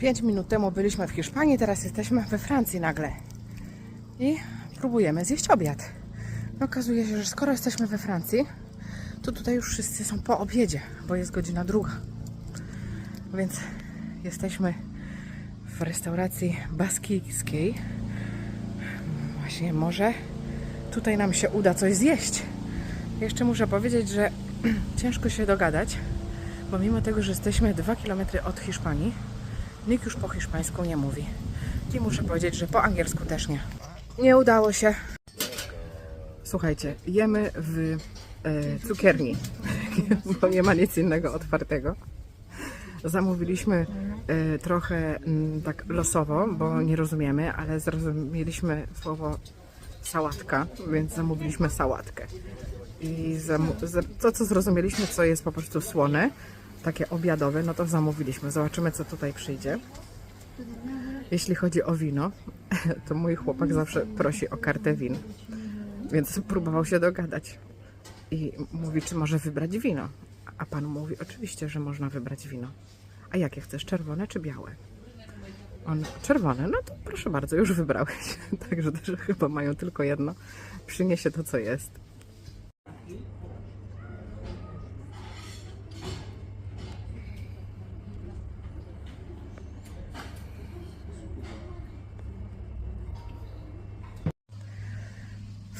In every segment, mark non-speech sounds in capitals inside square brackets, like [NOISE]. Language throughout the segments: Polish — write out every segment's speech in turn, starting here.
5 minut temu byliśmy w Hiszpanii, teraz jesteśmy we Francji nagle. I próbujemy zjeść obiad. No, okazuje się, że skoro jesteśmy we Francji, to tutaj już wszyscy są po obiedzie, bo jest godzina druga. Więc jesteśmy w restauracji baskijskiej. Właśnie może tutaj nam się uda coś zjeść. Jeszcze muszę powiedzieć, że [CLEARS THROAT] ciężko się dogadać, bo mimo tego, że jesteśmy 2 km od Hiszpanii, nikt już po hiszpańsku nie mówi. I muszę powiedzieć, że po angielsku też nie. Nie udało się. Słuchajcie, jemy w e, cukierni, [LAUGHS] bo nie ma nic innego otwartego. Zamówiliśmy e, trochę mm, tak losowo, bo nie rozumiemy, ale zrozumieliśmy słowo sałatka, więc zamówiliśmy sałatkę. I to, co zrozumieliśmy, co jest po prostu słone, takie obiadowe, no to zamówiliśmy. Zobaczymy, co tutaj przyjdzie. Jeśli chodzi o wino, [LAUGHS] to mój chłopak zawsze prosi o kartę win, więc próbował się dogadać. I mówi, czy może wybrać wino. A pan mówi, oczywiście, że można wybrać wino. A jakie chcesz, czerwone czy białe? On, czerwone, no to proszę bardzo, już wybrałeś. [LAUGHS] Także też chyba mają tylko jedno. Przyniesie to, co jest.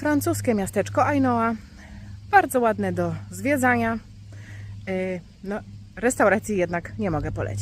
Francuskie miasteczko Ainoa. Bardzo ładne do zwiedzania. Yy, No, restauracji jednak nie mogę polecić.